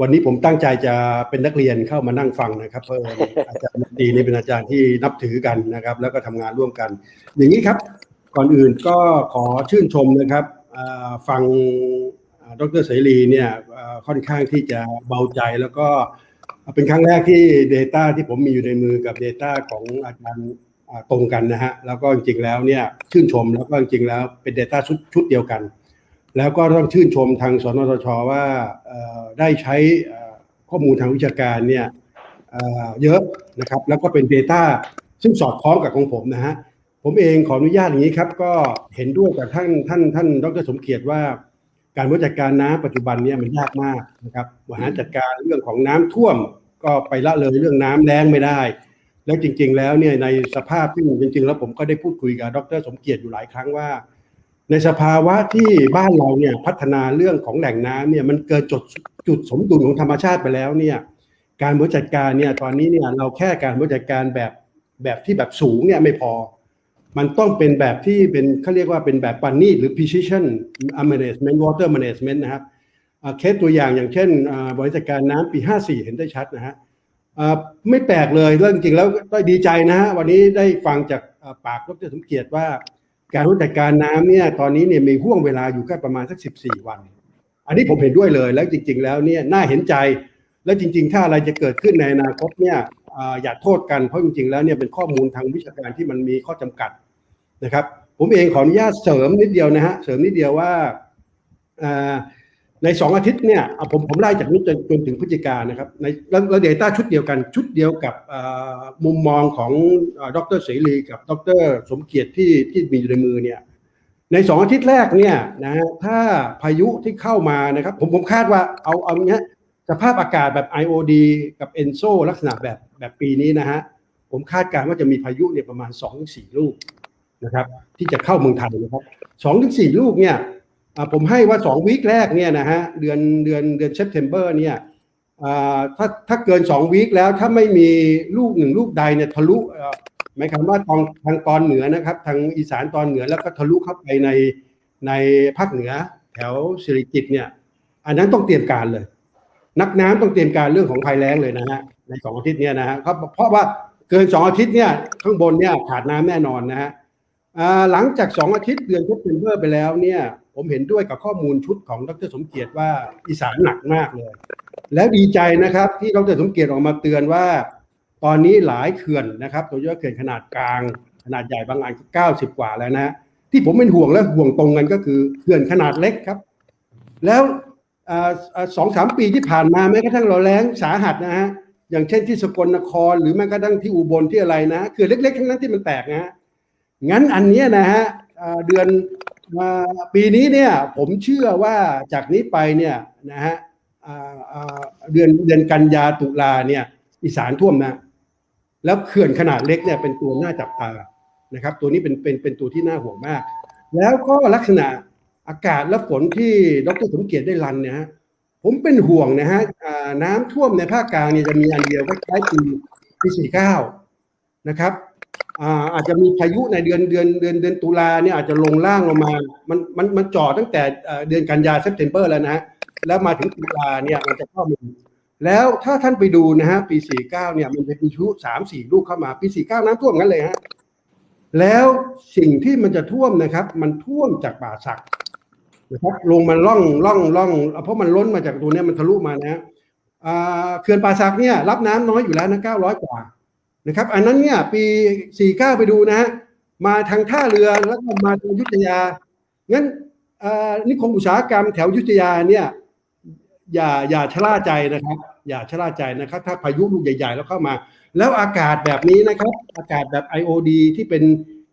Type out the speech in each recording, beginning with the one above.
วันนี้ผมตั้งใจจะเป็นนักเรียนเข้ามานั่งฟังนะครับเพราะอาจารย์มนตรีนี่เป็นอาจารย์ที่นับถือกันนะครับ แล้วก็ทำงานร่วมกัน อย่างนี้ครับ ก่อนอื่นก็ขอชื่นชมนะครับฟังดรเสรีเนี่ยค่อนข้างที่จะเบาใจแล้วก็เป็นครั้งแรกที่ Data ที่ผมมีอยู่ในมือกับ Data ของอาจารย์ตรงกันนะฮะแล้วก็จริงๆแล้วเนี่ยชื่นชมแล้วก็จริงๆแล้วเป็น Data ชุดชุดเดียวกัน แล้วก็ต้องชื่นชมทางสนทชว่าได้ใช้ข้อมูลทางวิชาการเนี่ยเเยอะนะครับ แล้วก็เป็น Data ซึ่งสอดคล้องกับของผมนะฮะผมเองขออนุญาตอย่างนี้ครับ ก็เห็นด้วยกับท่านท่านท่านดรสมเกียรติว่าการบริหารจัดการน้ำปัจจุบันเนี่ยมันยากมากนะครับบริหารจัดการเรื่องของน้ำท่วมก็ไปละเลยเรื่องน้ำแล้งไม่ได้ แล้วจริง ๆ แล้วเนี่ยในสภาพที่จริง ๆ แล้วผมก็ได้พูดคุยกับดรสมเกียรติอยู่หลายครั้งว่า ในสภาวะที่บ้านเราเนี่ยพัฒนาเรื่องของแหล่งน้ำเนี่ยมันเกินจุดจุดสมดุลของธรรมชาติไปแล้วเนี่ยการบริหารจัดการเนี่ยตอนนี้เนี่ยเราแค่การบริหารจัดการแบบแบบที่แบบสูงเนี่ยไม่พอ มันต้องเป็นแบบที่เป็นเขาเรียกว่าเป็นแบบปานนีตหรือ precision management water management นะครับเคสตัวอย่างอย่างเช่นบริหารจัดการน้ำปี 54 เห็นได้ชัดนะฮะไม่แปลกเลยเรื่องจริงแล้วก็ดีใจนะฮะวันนี้ได้ฟังจากอ่าปากดรสมเกียรติว่า การรู้จัดการน้ำเนี่ยตอนนี้เนี่ยมีห่วงเวลาอยู่แค่ประมาณสัก 14 วัน อันนี้ผมเห็นด้วยเลยแล้วจริง ๆ แล้วเนี่ยน่าเห็นใจ และจริง ๆ ถ้าอะไรจะเกิดขึ้นในอนาคตเนี่ยอย่าโทษกันเพราะจริง ๆ แล้วเนี่ยเป็นข้อมูลทางวิชาการที่มันมีข้อจำกัดนะครับ ผมเองขออนุญาตเสริมนิดเดียวนะฮะเสริมนิดเดียวว่า ในสองอาทิตย์เนี่ยอะผมผมไล่จากนี้จนจนถึงพฤศจิกานะครับในแล้วเดต้าชุดเดียวกันชุดเดียวกับมุมมองของดรเสรีกับดรสมเกียรติที่ที่มีอยู่ในมือเนี่ยในสองอาทิตย์แรกเนี่ยนะฮะถ้าพายุที่เข้ามานะครับ ผมผมคาดว่าเอาเอาเนี้ยสภาพอากาศแบบ IOD กับ ENSO ลักษณะแบบแบบปีนี้นะฮะผมคาดการณ์ว่าจะมีพายุเนี่ยประมาณ2อถึงสลูกนะครับ ที่จะเข้าเมืองไทยนะครับสองถึงสี่ลูกเนี่ย ผมให้ว่าสองวีคแรกเนี่ยนะฮะเดือนเดือนเดือนเซปเทมเบอร์เนี่ยถ้าถ้าเกินสองวีคแล้วถ้าไม่มีลูกหนึ่งลูกใดเนี่ยทะลุหมายความว่าทางทางตอนเหนือนะครับ ทางอีสานตอนเหนือแล้วก็ทะลุเข้าไปในในภาคเหนือ แถวสิริกิตเนี่ย อันนั้นต้องเตรียมการเลย นักน้ำต้องเตรียมการเรื่องของภัยแล้งเลยนะฮะในสองอาทิตย์เนี่ยนะฮะเพราะเพราะว่าเกินสองอาทิตย์เนี่ยข้างบนเนี่ยขาดน้ำแน่นอนนะฮะหลังจากสองอาทิตย์เดือนพฤษภาคมไปแล้วเนี่ย ผมเห็นด้วยกับข้อมูลชุดของดรสมเกียรติว่าอีสานหนักมากเลย แล้วดีใจนะครับที่ดรสมเกียรติออกมาเตือนว่า ตอนนี้หลายเขื่อนนะครับโดยเฉพาะเขื่อนขนาดกลาง ขนาดใหญ่บางอันก็เก้าสิบกว่าแล้วนะที่ผมเป็นห่วงและห่วงตรงกันก็คือเขื่อนขนาดเล็กครับ แล้วสองสามปีที่ผ่านมาแม้กระทั่งเราแล้งสาหัสนะฮะอย่างเช่นที่สกลนครหรือแม้กระทั่งที่อุบลที่อะไรนะเขื่อนเล็กๆทั้งนั้นที่มันแตกนะฮะงั้นอันนี้นะฮะเดือน ปีนี้เนี่ยผมเชื่อว่าจากนี้ไปเนี่ยนะฮะเดือนเดือนกันยาตุลาเนี่ยอีสานท่วมนะ แล้วเขื่อนขนาดเล็กเนี่ยเป็นตัวน่าจับตานะครับ ตัวนี้เป็นเป็นเป็นตัวที่น่าห่วงมาก แล้วก็ลักษณะอากาศและฝนที่ดรสมเกียรติได้รันเนี่ยฮะผมเป็นห่วงนะฮะน้ำท่วมในภาคกลางเนี่ยจะมีอันเดียวคล้ายๆปีปีสี่เก้านะครับ อาจจะมีพายุในเดือนเดือนเดือนเดือนตุลาเนี่ยอาจจะลงล่างลงมา มันมันมันจ่อตั้งแต่เดือนกันยาเซปเทมเบอร์แล้วนะฮะแล้วมาถึงตุลาเนี่ยมันจะเข้ามาแล้วถ้าท่านไปดูนะฮะปี 49 เนี่ยมันจะมีชุสามสี่ลูกเข้ามา ปี 49 น้ำท่วมงั้นเลยฮะแล้วสิ่งที่มันจะท่วมนะครับ มันท่วมจากป่าสักนะครับลงมาล่องล่องล่องเพราะมันล้นมาจากตัวเนี้ยมันทะลุมานะฮะอ่าเขื่อนป่าสักเนี่ยรับน้ำน้อยอยู่แล้วนะ900 กว่า นะครับ อันนั้นเนี่ยปี 49 ไปดูนะฮะมาทางท่าเรือแล้วก็มาทางยุทธยา งั้นอ่านิคมอุตสาหกรรมแถวยุทธยาเนี่ยอย่าอย่าชะล่าใจนะครับ อย่าชะล่าใจนะครับ ถ้าพายุลูกใหญ่ ๆ แล้วเข้ามา แล้วอากาศแบบนี้นะครับ อากาศแบบ IOD ที่เป็น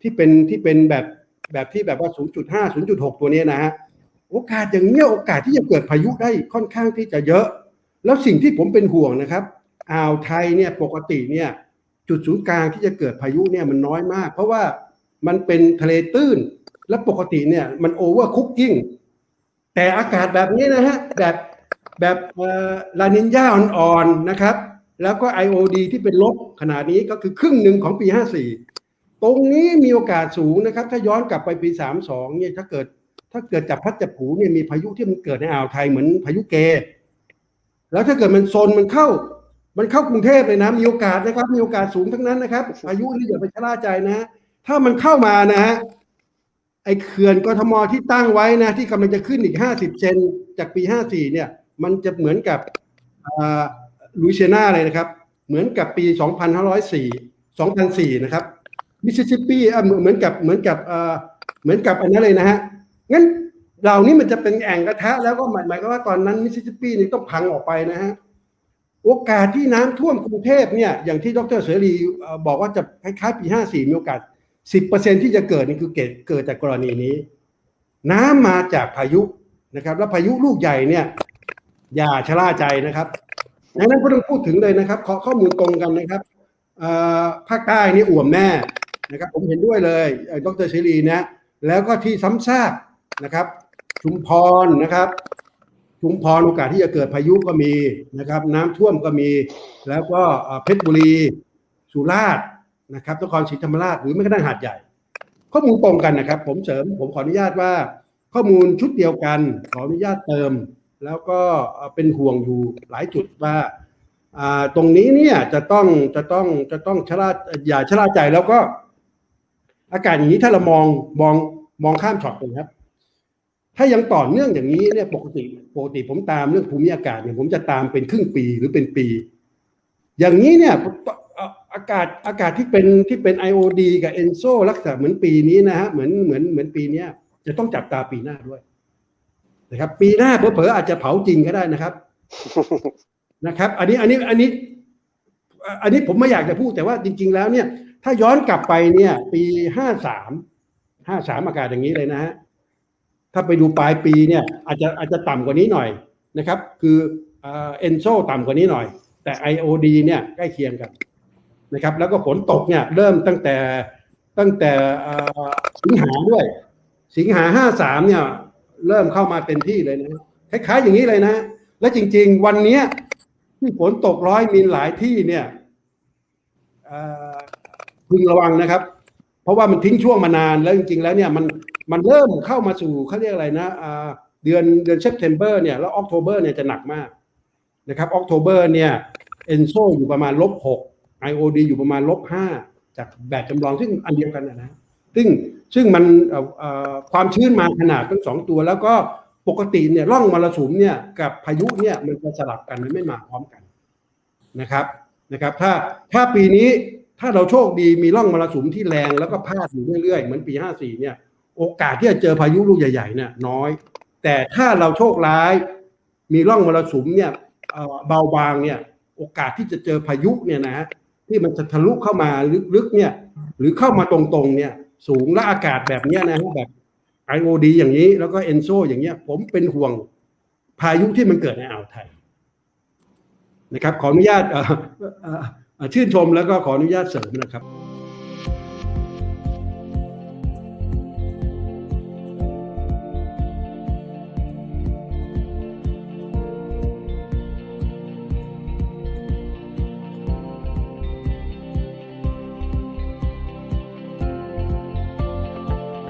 ที่เป็นที่เป็นแบบแบบที่แบบว่า 0.5 0.6 ตัวเนี้ยนะฮะโอกาสอย่างเนี้ยโอกาสที่จะเกิดพายุได้ค่อนข้างที่จะเยอะ แล้วสิ่งที่ผมเป็นห่วงนะครับอ่าวไทยเนี่ยปกติเนี่ย จุดศูนย์กลางที่จะเกิดพายุเนี่ยมันน้อยมาก เพราะว่ามันเป็นทะเลตื้น และปกติเนี่ยมันโอเวอร์คุกกิ้งแต่อากาศแบบนี้นะฮะแบบแบบลานินยาอ่อนๆนะครับ แล้วก็ IOD ที่เป็นลบขนาดนี้ก็คือครึ่งหนึ่งของปี 54 ตรงนี้มีโอกาสสูงนะครับ ถ้าย้อนกลับไปปี 32เนี่ยถ้าเกิดถ้าเกิดจับพัดจับผูเนี่ยมีพายุที่มันเกิดในอ่าวไทยเหมือนพายุเก แล้วถ้าเกิดมันโซนมันเข้า มันเข้ากรุงเทพเลยนะมีโอกาสนะครับมีโอกาสสูงทั้งนั้นนะครับอายุนี่อย่าไปชะล่าใจนะ ถ้ามันเข้ามานะฮะไอ้เขื่อนกทมที่ตั้งไว้นะ ที่กำลังจะขึ้นอีกห้าสิบเซนจากปีห้าสี่เนี่ย มันจะเหมือนกับลุยเซียนาเลยนะครับ เหมือนกับปีสองพันห้าร้อยสี่สองพันสี่นะครับมิสซิสซิปปีเหมือนกับเหมือนกับเอ่อเหมือนกับอันนั้นเลยนะฮะงั้นเหล่านี้มันจะเป็นแอ่งกระทะแล้วก็หมายหมายก็ว่าตอนนั้นมิสซิสซิปปีนี่ต้องพังออกไปนะฮะ โอกาสที่น้ำท่วมกรุงเทพเนี่ยอย่างที่ดรเสรีบอกว่าจะคล้ายๆปี 54 มีโอกาส 10%ที่จะเกิดนี่คือเกิดเกิดจากกรณีนี้ น้ำมาจากพายุนะครับ แล้วพายุลูกใหญ่เนี่ย อย่าชะล่าใจนะครับดังนั้นก็ต้องพูดถึงเลยนะครับขอข้อมูลตรงกันนะครับภาคใต้นี่อ่วมแน่นะครับ ผมเห็นด้วยเลยดรเสรีนะแล้วก็ที่ซ้ำซากนะครับชุมพรนะครับ ชุมพรโอกาสที่จะเกิดพายุก็มีนะครับ น้ำท่วมก็มี แล้วก็เพชรบุรีสุราษฎร์นะครับนครศรีธรรมราชหรือไม่กระทั่งหาดใหญ่ ข้อมูลตรงกันนะครับ ผมเสริมผมขออนุญาตว่า ข้อมูลชุดเดียวกัน ขออนุญาตเติม แล้วก็เป็นห่วงอยู่หลายจุดว่าตรงนี้เนี่ยจะต้องจะต้องจะต้องชะล่าอย่าชะล่าใจแล้วก็ อากาศอย่างนี้ถ้าเรามองมองมองข้ามช็อตเลยครับ ถ้ายังต่อเนื่องอย่างนี้เนี่ยปกติปกติผมตามเรื่องภูมิอากาศเนี่ยผมจะตามเป็นครึ่งปีหรือเป็นปี อย่างนี้เนี่ยอากาศอากาศที่เป็นที่เป็น IOD กับ ENSO ลักษณะเหมือนปีนี้นะฮะเหมือนเหมือนเหมือนปีนี้จะต้องจับตาปีหน้าด้วยนะครับ ปีหน้าเผลอๆอาจจะเผาจริงก็ได้นะครับนะครับ อันนี้อันนี้อันนี้อันนี้ผมไม่อยากจะพูดแต่ว่าจริง ๆ แล้วเนี่ย ถ้าย้อนกลับไปเนี่ย ปีห้าสามห้าสามอากาศอย่างนี้เลยนะฮะ ถ้าไปดูปลายปีเนี่ยอาจจะอาจจะต่ำกว่านี้หน่อยนะครับ คือเอ็นโซต่ำกว่านี้หน่อย แต่ IOD เนี่ยใกล้เคียงกันนะครับ แล้วก็ฝนตกเนี่ยเริ่มตั้งแต่ตั้งแต่สิงหาด้วย สิงหาห้าสามเนี่ยเริ่มเข้ามาเต็มที่เลยนะคล้ายๆอย่างนี้เลยนะ และจริง ๆ วันนี้ที่ฝนตกร้อยมิลหลายที่เนี่ยพึงระวังนะครับ ราะว่ามันทิ้งช่วงมานานแล้วจริงๆแล้วเนี่ยมันมันเริ่มเข้ามาสู่เขาเรียกอะไรนะเดือนเดือนเซปเทมเบอร์เนี่ยแล้วออกโทเบอร์เนี่ยจะหนักมากนะครับออกโทเบอร์เนี่ยเอนโซอยู่ประมาณลบหกไอโอดีอยู่ประมาณลบห้าจากแบบจำลองซึ่งอันเดียวกันนะ ซึ่งซึ่งมันความชื้นมาขนาดทั้งสองตัว แล้วก็ปกติเนี่ยร่องมรสุมเนี่ยกับพายุเนี่ยมันจะสลับกันมันไม่มาพร้อมกันนะครับนะครับ ถ้าถ้าปีนี้ ถ้าเราโชคดีมีร่องมรสุมที่แรงแล้วก็พาดอยู่เรื่อยๆ เหมือนปีห้าสี่เนี่ย โอกาสที่จะเจอพายุลูกใหญ่ๆเนี่ยน้อย แต่ถ้าเราโชคร้าย มีร่องมรสุมเนี่ยเบาบางเนี่ย โอกาสที่จะเจอพายุเนี่ยนะที่มันจะทะลุเข้ามาลึกๆเนี่ยหรือเข้ามาตรงๆเนี่ยสูงและอากาศแบบเนี้ยนะฮะแบบไอโอดีอย่างนี้แล้วก็เอนโซอย่างเงี้ย ผมเป็นห่วงพายุที่มันเกิดในอ่าวไทยนะครับ ขออนุญาต ชื่นชมแล้วก็ขออนุญาตเสริมนะครับ